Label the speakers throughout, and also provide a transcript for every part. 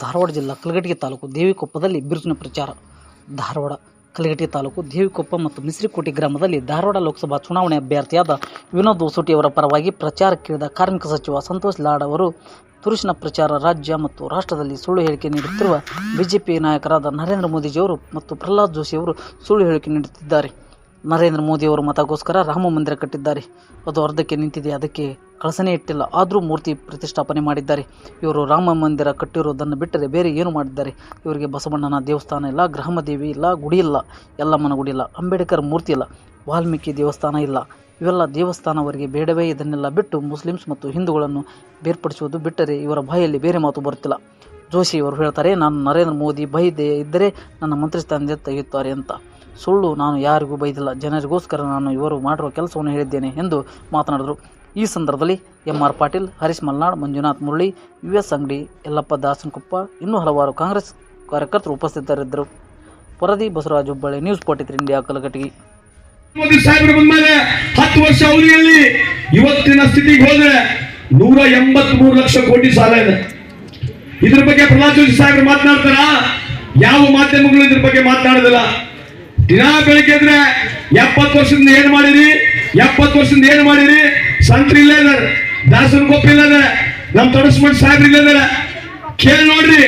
Speaker 1: ಧಾರವಾಡ ಜಿಲ್ಲಾ ಕಲಘಟಗಿ ತಾಲೂಕು ದೇವಿಕೊಪ್ಪದಲ್ಲಿ ಬಿರುಸಿನ ಪ್ರಚಾರ. ಧಾರವಾಡ ಕಲಘಟಗಿ ತಾಲೂಕು ದೇವಿಕೊಪ್ಪ ಮತ್ತು ಮಿಸ್ರಿಕೋಟೆ ಗ್ರಾಮದಲ್ಲಿ ಧಾರವಾಡ ಲೋಕಸಭಾ ಚುನಾವಣೆ ಅಭ್ಯರ್ಥಿಯಾದ ವಿನೋದ್ ಅವರ ಪರವಾಗಿ ಪ್ರಚಾರಕ್ಕಿಳಿದ ಕಾರ್ಮಿಕ ಸಚಿವ ಸಂತೋಷ್ ಲಾಡ್ ಅವರು, ತುರುಸಿನ ಪ್ರಚಾರ ರಾಜ್ಯ ಮತ್ತು ರಾಷ್ಟ್ರದಲ್ಲಿ ಸುಳ್ಳು ಹೇಳಿಕೆ ನೀಡುತ್ತಿರುವ ಬಿಜೆಪಿ ನಾಯಕರಾದ ನರೇಂದ್ರ ಮೋದಿಜಿಯವರು ಮತ್ತು ಪ್ರಹ್ಲಾದ್ ಜೋಶಿಯವರು ಸುಳ್ಳು ಹೇಳಿಕೆ ನೀಡುತ್ತಿದ್ದಾರೆ. ನರೇಂದ್ರ ಮೋದಿಯವರ ಮತಗೋಸ್ಕರ ರಾಮ ಮಂದಿರ ಕಟ್ಟಿದ್ದಾರೆ. ಅದು ಅರ್ಧಕ್ಕೆ ನಿಂತಿದೆ, ಅದಕ್ಕೆ ಕಳಸನೇ ಇಟ್ಟಿಲ್ಲ. ಆದರೂ ಮೂರ್ತಿ ಪ್ರತಿಷ್ಠಾಪನೆ ಮಾಡಿದ್ದಾರೆ. ಇವರು ರಾಮ ಮಂದಿರ ಕಟ್ಟಿರೋದನ್ನು ಬಿಟ್ಟರೆ ಬೇರೆ ಏನು ಮಾಡಿದ್ದಾರೆ? ಇವರಿಗೆ ಬಸವಣ್ಣನ ದೇವಸ್ಥಾನ ಇಲ್ಲ, ಗ್ರಹಮದೇವಿ ಇಲ್ಲ, ಗುಡಿ ಇಲ್ಲ ಯಲ್ಲಮ್ಮನ ಗುಡಿ ಇಲ್ಲ. ಅಂಬೇಡ್ಕರ್ ಮೂರ್ತಿ ಇಲ್ಲ, ವಾಲ್ಮೀಕಿ ದೇವಸ್ಥಾನ ಇಲ್ಲ. ಇವೆಲ್ಲ ದೇವಸ್ಥಾನ ಅವರಿಗೆ ಬೇಡವೇ ಇದನ್ನೆಲ್ಲ ಬಿಟ್ಟು ಮುಸ್ಲಿಮ್ಸ್ ಮತ್ತು ಹಿಂದೂಗಳನ್ನು ಬೇರ್ಪಡಿಸುವುದು ಬಿಟ್ಟರೆ ಇವರ ಬಾಯಲ್ಲಿ ಬೇರೆ ಮಾತು ಬರುತ್ತಿಲ್ಲ. ಜೋಶಿ ಅವರು ಹೇಳ್ತಾರೆ, ನಾನು ನರೇಂದ್ರ ಮೋದಿ ಬೈದೆ ಇದ್ದರೆ ನನ್ನ ಮಂತ್ರಿ ಸ್ಥಾನದಿಂದ ತೆಗೆಯುತ್ತಾರೆ ಅಂತ. ಸುಳ್ಳು ನಾನು ಯಾರಿಗೂ ಬೈದಿಲ್ಲ, ಜನರಿಗೋಸ್ಕರ ನಾನು ಇವರು ಮಾಡಿರುವ ಕೆಲಸವನ್ನು ಹೇಳಿದ್ದೇನೆ ಎಂದು ಮಾತನಾಡಿದರು. ಈ ಸಂದರ್ಭದಲ್ಲಿ M R Patil, Harish Malnad, Manjunath Murali U S Angadi Yallappa Dasanakoppa, ಇನ್ನೂ ಹಲವಾರು ಕಾಂಗ್ರೆಸ್ ಕಾರ್ಯಕರ್ತರು ಉಪಸ್ಥಿತರಿದ್ದರು. ವರದಿ Basavaraj Hubballi news forty India Kalaghatagi.
Speaker 2: Modi ಸಾಹೇಬರು ಬಂದ್ಮೇಲೆ ಹತ್ತು ವರ್ಷ ಅವಧಿಯಲ್ಲಿ ಇವತ್ತಿನ ಸ್ಥಿತಿಗೆ ಹೋದ್ರೆ ನೂರ ಎಂಬತ್ ಲಕ್ಷ ಕೋಟಿ ಸಾಲ ಇದೆ. ಇದ್ರ ಬಗ್ಗೆ ಪ್ರಹ್ಲಾದ್ ಜೋಶಿ ಸಾಹೇಬರು ಮಾತನಾಡ್ತಾರ? ಯಾವ ಮಾಧ್ಯಮಗಳು ಇದ್ರ ಬಗ್ಗೆ ಮಾತನಾಡೋದಿಲ್ಲ? ದಿನ ಬೆಳಿಗ್ಗೆ ಇದ್ರೆ ಎಪ್ಪತ್ತು ವರ್ಷದಿಂದ ಏನ್ ಮಾಡಿರಿ? ಎಪ್ಪತ್ತು ವರ್ಷದಿಂದ ಏನ್ ಮಾಡಿರಿ? ಸಂತ್ರಿ ಇಲ್ಲ ಇದಾರೆ. ದಾಸನ ಗೊಪ್ಪ ಇಲ್ಲ ಇದಾರೆ. ನಮ್ ತೊಡಸ್ಮಠ ಸಾಹೇಬ್ರ ಇಲ್ಲ ಕೇಳಿ ನೋಡ್ರಿ.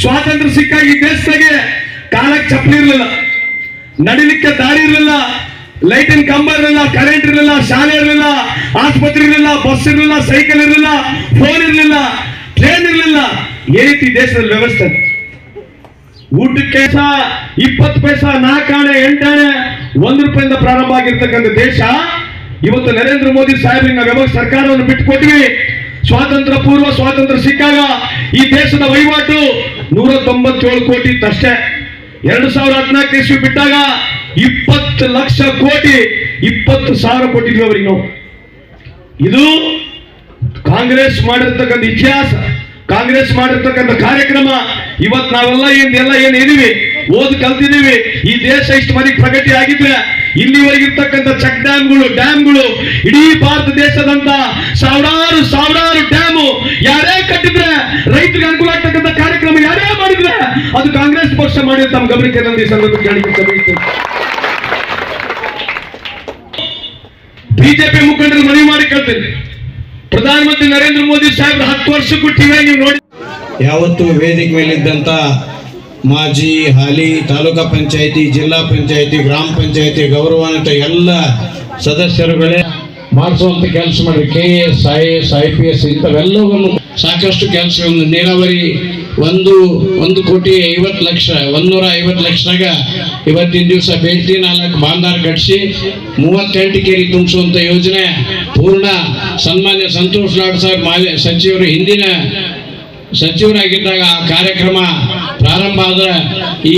Speaker 2: ಸ್ವಾತಂತ್ರ್ಯ ಸಿಕ್ಕಾಗ ದೇಶದಾಗೆ ಕಾಲಕ್ಕೆ ಚಪ್ಪಲಿ ಇರ್ಲಿಲ್ಲ. ನಡಿಲಿಕ್ಕೆ ದಾರಿ ಇರಲಿಲ್ಲ. ಲೈಟಿನ ಕಂಬ ಇರಲಿಲ್ಲ ಕರೆಂಟ್ ಇರಲಿಲ್ಲ, ಶಾಲೆ ಇರಲಿಲ್ಲ, ಆಸ್ಪತ್ರೆ ಇರಲಿಲ್ಲ ಬಸ್ ಇರಲಿಲ್ಲ ಸೈಕಲ್ ಇರಲಿಲ್ಲ ಫೋನ್ ಇರಲಿಲ್ಲ ಟ್ರೈನ್ ಇರಲಿಲ್ಲ. ಈ ರೀತಿ ದೇಶದಲ್ಲಿ ವ್ಯವಸ್ಥೆ? ಊಟಕ್ಕೆ ಸಹ ಇಪ್ಪತ್ತು ಪೈಸಾ ನಾಲ್ಕಾಣೆ ಎಂಟಾಣೆ ಒಂದು ರೂಪಾಯಿಂದ ಪ್ರಾರಂಭ ಆಗಿರ್ತಕ್ಕಂಥ ದೇಶ ಇವತ್ತು ನರೇಂದ್ರ ಮೋದಿ ಸಾಹೇಬ್ರಿಗೆ ನಾವು ಸರ್ಕಾರವನ್ನು ಬಿಟ್ಟುಕೊಟ್ವಿ ಸ್ವಾತಂತ್ರ್ಯ ಪೂರ್ವ ಸ್ವಾತಂತ್ರ್ಯ ಸಿಕ್ಕಾಗ ಈ ದೇಶದ ವಹಿವಾಟು ನೂರ ತೊಂಬತ್ತೇಳು ಕೋಟಿ ಇತ್ತಷ್ಟೇ. ಎರಡು ಸಾವಿರ ಹದಿನಾಲ್ಕು ಇಸ್ವಿ ಬಿಟ್ಟಾಗ ಇಪ್ಪತ್ತು ಲಕ್ಷ ಕೋಟಿ, ಇಪ್ಪತ್ತು ಸಾವಿರ ಕೋಟಿ ಇದ್ವಿ ಅವ್ರಿಗೆ ನಾವು. ಇದು ಕಾಂಗ್ರೆಸ್ ಮಾಡಿರ್ತಕ್ಕಂಥ ಇತಿಹಾಸ, ಕಾಂಗ್ರೆಸ್ ಮಾಡಿರ್ತಕ್ಕಂಥ ಕಾರ್ಯಕ್ರಮ. ಇವತ್ ನಾವೆಲ್ಲ ಏನ್ ಎಲ್ಲ ಏನ್ ಇದೀವಿ? ಓದ್ ಕಲ್ತಿದೀವಿ. ಈ ದೇಶ ಇಷ್ಟು ಮನೆಗೆ ಪ್ರಗತಿ ಆಗಿದ್ರೆ ಇಲ್ಲಿವರೆಗಿರ್ತಕ್ಕಂಥ ಚೆಕ್ ಡ್ಯಾಮ್ಗಳು ಡ್ಯಾಮ್ಗಳು, ಇಡೀ ಭಾರತ ದೇಶದಂತ ಸಾವಿರಾರು ಸಾವಿರಾರು ಡ್ಯಾಮ್ ಯಾರೇ ಕಟ್ಟಿದ್ರೆ, ರೈತರಿಗೆ ಅನುಕೂಲ ಆಗ್ತಕ್ಕಂಥ ಕಾರ್ಯಕ್ರಮ ಯಾರೇ ಮಾಡಿದ್ರೆ, ಅದು ಕಾಂಗ್ರೆಸ್ ಪಕ್ಷ ಮಾಡಿ ತಮ್ಮ ಗಮನಕ್ಕೆ ನಂದಿ ಸಂದರ್ಭದಲ್ಲಿ ಬಿಜೆಪಿ ಮುಖಂಡರು ಮನವಿ ಮಾಡಿ ಕೇಳ್ತೇನೆ. ಪ್ರಧಾನಮಂತ್ರಿ ನರೇಂದ್ರ ಮೋದಿ ಸಾಹೇಬ್ರ ಹತ್ತು ವರ್ಷಕ್ಕೂ ಟಿವಿ ನೀವು ನೋಡಿ
Speaker 3: ಯಾವತ್ತು ವೇದಿಕೆ ಮೇಲಿದ್ದಂಥ ಮಾಜಿ ಹಾಲಿ, ತಾಲೂಕಾ ಪಂಚಾಯಿತಿ, ಜಿಲ್ಲಾ ಪಂಚಾಯಿತಿ, ಗ್ರಾಮ ಪಂಚಾಯಿತಿ, ಗೌರವಾನ್ವಿತ ಎಲ್ಲ ಸದಸ್ಯರುಗಳೇ ಮಾಡಿಸುವಂತ ಕೆಲಸ ಮಾಡಿ K S I S I P S ಇಂಥವೆಲ್ಲವನ್ನು ಸಾಕಷ್ಟು ಕೆಲಸವನ್ನು ನೀರಾವರಿ ಒಂದು ಒಂದು ಕೋಟಿ ಐವತ್ತು ಲಕ್ಷ, ಒಂದೂರ ಐವತ್ತು ಲಕ್ಷದಾಗ ಇವತ್ತಿನ ದಿವಸ ಬೆಂಕಿ ನಾಲ್ಕು ಬಾಂದಾರ್ ಕಟ್ಟಿಸಿ ಮೂವತ್ತೆಂಟು ಕೆರೆ ತುಂಬಿಸುವಂತ ಯೋಜನೆ ಪೂರ್ಣ ಸನ್ಮಾನ್ಯ ಸಂತೋಷ್ ಲಾಡ್ ಸಾಹೇಬ್ ಮಾನ್ಯ ಸಚಿವರು ಹಿಂದಿನ ಸಚಿವರಾಗಿದ್ದಾಗ ಆ ಕಾರ್ಯಕ್ರಮ ಪ್ರಾರಂಭ ಆದ್ರೆ ಈ